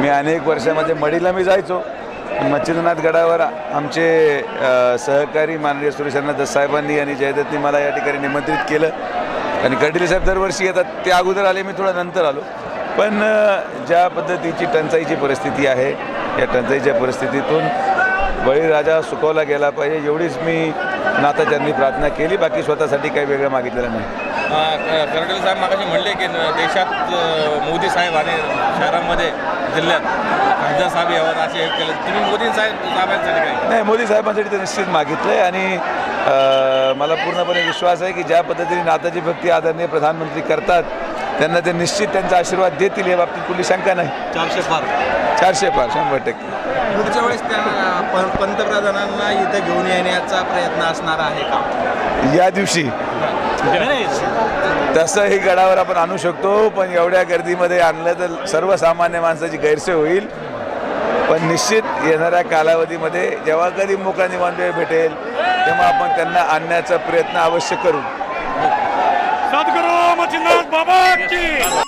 मी अनेक वर्षामध्ये मडीला मी जायचो. मच्छिंद्रनाथ गडावर आमचे सहकारी माननीय सुरेशांना दस साहेबांनी आणि जयदत्तनी मला या ठिकाणी निमंत्रित केलं. आणि कर्डिले साहेब दरवर्षी येतात. ते अगोदर आले मी थोडं नंतर आलो. पण ज्या पद्धतीची टंचाईची परिस्थिती आहे या टंचाईच्या परिस्थितीतून बळीराजा सुकवला गेला पाहिजे एवढीच मी नाथाच्यांनी प्रार्थना केली. बाकी स्वतःसाठी काही वेगळं मागितलेलं नाही. कर्नल साहेब मागाशी म्हणले की देशात मोदी साहेब आणि शहरामध्ये जिल्ह्यात. खासदार साहेब यावर असे हे केलं. तुम्ही मोदी साहेब साहेबांसाठी काय? नाही मोदी साहेबांसाठी तर निश्चित मागितलं आहे आणि मला पूर्णपणे विश्वास आहे की ज्या पद्धतीने नाताची भक्ती आदरणीय प्रधानमंत्री करतात त्यांना ते निश्चित त्यांचा आशीर्वाद देतील या बाबतीत कुठली शंका नाही. चारशे पार. चारशे पार शंभर टक्के. पुढच्या वेळेस त्यांना प- पंतप्रधानांना इथं घेऊन येण्याचा प्रयत्न असणार आहे का? या दिवशी. तसंही गडावर आपण आणू शकतो पण एवढ्या गर्दीमध्ये आणलं तर सर्वसामान्य माणसाची गैरसोय होईल. पण निश्चित येणाऱ्या कालावधीमध्ये जेव्हा कधी मोकळा निवांत वेळ भेटेल तेव्हा आपण त्यांना आणण्याचा प्रयत्न अवश्य करू. सद्गुरू बाबा